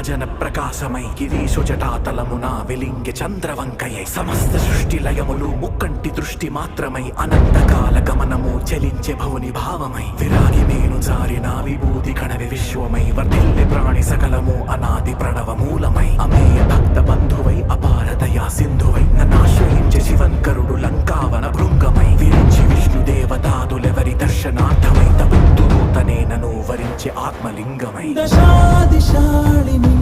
రాజన ప్రకాశమై గిరీశు జటాతలమున వెలింగె చంద్రవంకయై సమస్త సృష్టి లయములు ముక్కంటి దృష్టి మాత్రమై అనంతకాల గమనము చలించే భవుని భావమై. విరాగి మేను జారిన విభూతి కణవి విశ్వమై వర్ధిల్లి ప్రాణి సకలము అనాది ప్రణవ మూలమై. అమేయ భక్త బంధువై అపారదయా సింధువై నన్నాశ్రయించే శివంకరుడు లంకావన భృంగమై. విరించి విష్ణు దేవతాదులెవరి ఆత్మలింగమై. దశాదిశాళిని